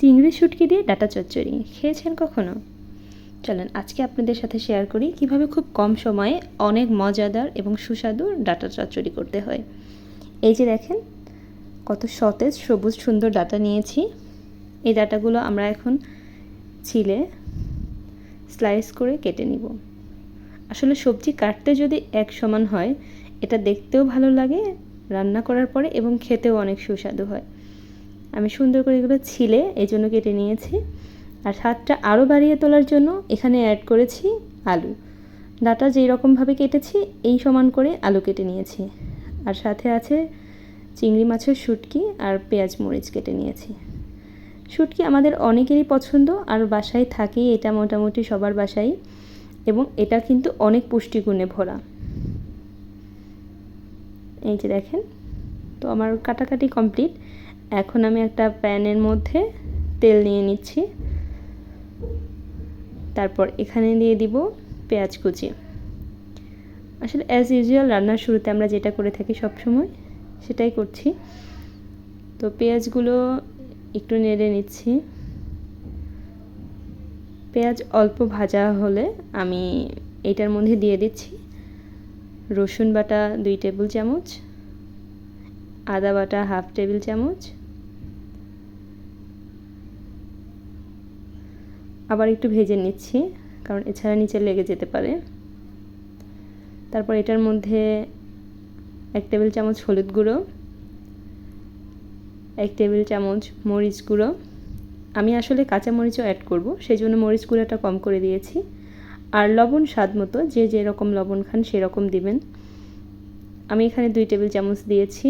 চিংড়ি শুটকি দিয়ে ডাটা চচ্চড়ি। খেয়েছেন কখনো? চলেন, আজকে আপনাদের সাথে শেয়ার করি কীভাবে খুব কম সময়ে অনেক মজাদার এবং সুস্বাদু ডাটা চচ্চড়ি করতে হয়। এই যে দেখেন, কত সতেজ, সবুজ, সুন্দর ডাটা নিয়েছি। এই ডাটাগুলো আমরা এখন ছিলে স্লাইস করে কেটে নিব। আসলে সবজি কাটতে যদি এক সমান হয়, এটা দেখতেও ভালো লাগে, রান্না করার পরে এবং খেতেও অনেক সুস্বাদু হয়। আমি সুন্দর করে এগুলো ছিলে এই জন্য কেটে নিয়েছি। আর স্বাদটা আরও বাড়িয়ে তোলার জন্য এখানে অ্যাড করেছি আলু। ডাটা যেই রকমভাবে কেটেছি, এই সমান করে আলু কেটে নিয়েছি। আর সাথে আছে চিংড়ি মাছের শুটকি আর পেঁয়াজ মরিচ কেটে নিয়েছি। শুটকি আমাদের অনেকেরই পছন্দ, আর বাসায় থাকেই এটা মোটামুটি সবার বাসায়। এবং এটা কিন্তু অনেক পুষ্টিগুণে ভরা। এই যে দেখেন, তো আমার কাটাকাটি কমপ্লিট। এখন আমি একটা প্যানের মধ্যে তেল নিয়ে নিচ্ছি। তারপর এখানে দিয়ে দিব পেঁয়াজ কুচি। আসলে অ্যাজ ইউজুয়াল রান্নার শুরুতে আমরা যেটা করে থাকি সব সময় সেটাই করছি। তো পেঁয়াজগুলো একটু নেড়ে নিচ্ছি। পেঁয়াজ অল্প ভাজা হলে আমি এটার মধ্যে দিয়ে দিচ্ছি। রসুন বাটা দুই টেবিল চামচ আদা বাটা হাফ টেবিল চামচ। আবার একটু ভেজে নিচ্ছি, কারণ এছাড়া নিচে লেগে যেতে পারে। তারপর এটার মধ্যে এক টেবিল চামচ হলুদ গুঁড়ো, এক টেবিল চামচ মরিচ গুঁড়ো। আমি আসলে কাঁচা মরিচও অ্যাড করব সেই জন্য মরিচ গুঁড়োটা কম করে দিয়েছি। আর লবণ স্বাদ মতো, যে যেরকম লবণ খান সেরকম দিবেন। আমি এখানে দুই টেবিল চামচ দিয়েছি।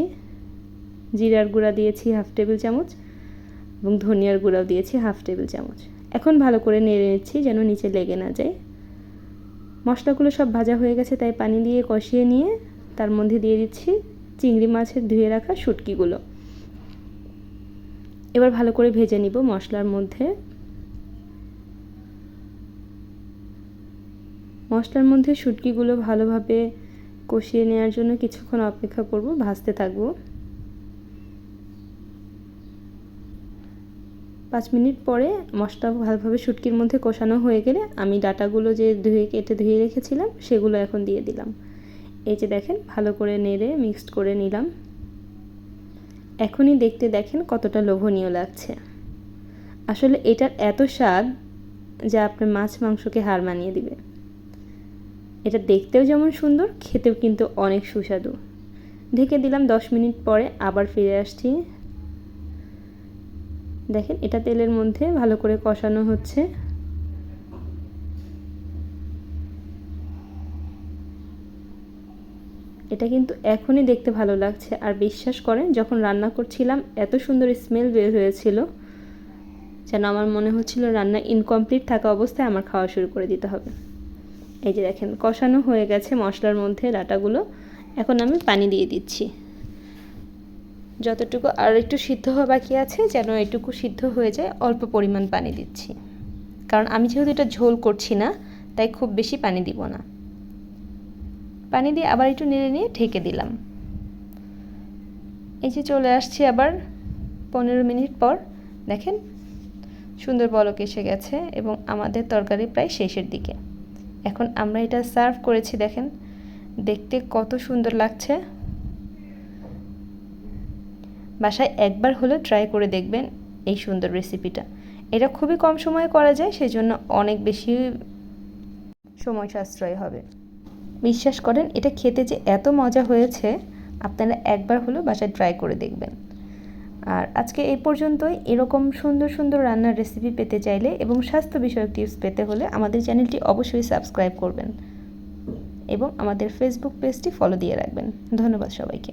জিরার গুঁড়া দিয়েছি হাফ টেবিল চামচ এবং ধনিয়ার গুঁড়াও দিয়েছি হাফ টেবিল চামচ। এখন ভালো করে নেড়ে নিচ্ছি যেন নিচে লেগে না যায়। মশলাগুলো সব ভাজা হয়ে গেছে, তাই পানি দিয়ে কষিয়ে নিয়ে তার মধ্যে দিয়ে দিচ্ছি চিংড়ি মাছের ধুয়ে রাখা শুটকিগুলো। এবার ভালো করে ভেজে নিব মশলার মধ্যে। মশলার মধ্যে শুটকিগুলো ভালোভাবে কষিয়ে নেওয়ার জন্য কিছুক্ষণ অপেক্ষা করব, ভাজতে থাকব। পাঁচ মিনিট পরে মশলা ভালোভাবে শুটকির মধ্যে কষানো হয়ে গেলে আমি ডাটাগুলো যে ধুয়ে, কেটে ধুয়ে রেখেছিলাম, সেগুলো এখন দিয়ে দিলাম। এই যে দেখেন, ভালো করে নেড়ে মিক্সড করে নিলাম। এখনই দেখতে দেখেন কতটা লোভনীয় লাগছে। আসলে এটার এত স্বাদ যা আপনার মাছ মাংসকে হার মানিয়ে দিবে এটা দেখতেও যেমন সুন্দর, খেতেও কিন্তু অনেক সুস্বাদু। ঢেকে দিলাম দশ মিনিট পরে আবার ফিরে আসছি দেখেন, এটা তেলের মধ্যে ভালো করে কষানো হচ্ছে। এটা কিন্তু এখনই দেখতে ভালো লাগছে। আর বিশ্বাস করেন, যখন রান্না করছিলাম, এত সুন্দর স্মেল বের হয়েছিল। যেন আমার মনে হচ্ছিল রান্না ইনকমপ্লিট থাকা অবস্থায় আমার খাওয়া শুরু করে দিতে হবে। এই যে দেখেন, কষানো হয়ে গেছে মশলার মধ্যে ডাটাগুলো এখন আমি পানি দিয়ে দিচ্ছি। যতটুকু আর একটু সিদ্ধ হওয়া বাকি আছে, যেন এটুকু সিদ্ধ হয়ে যায়, অল্প পরিমাণ পানি দিচ্ছি। কারণ আমি যেহেতু এটা ঝোল করছি না, তাই খুব বেশি পানি দিব না। পানি দিয়ে আবার একটু নেড়ে নিয়ে ঢেকে দিলাম। এই যে চলে আসছি আবার পনেরো মিনিট পর, দেখেন সুন্দর বলক এসে গেছে এবং আমাদের তরকারি প্রায় শেষের দিকে। এখন আমরা এটা সার্ভ করেছি, দেখেন। দেখতে কত সুন্দর লাগছে। বাসায় একবার হলেও ট্রাই করে দেখবেন এই সুন্দর রেসিপিটা এটা খুবই কম সময়ে করা যায় সেই জন্য অনেক বেশি সময় সাশ্রয় হবে। বিশ্বাস করেন, এটা খেতে যে এত মজা হয়েছে, আপনারা একবার হলেও বাসায় ট্রাই করে দেখবেন। আর আজকে এই পর্যন্তই। এরকম সুন্দর সুন্দর রান্নার রেসিপি পেতে চাইলে এবং স্বাস্থ্য বিষয়ক টিপস পেতে হলে আমাদের চ্যানেলটি অবশ্যই সাবস্ক্রাইব করবেন এবং আমাদের ফেসবুক পেজটি ফলো দিয়ে রাখবেন। ধন্যবাদ সবাইকে।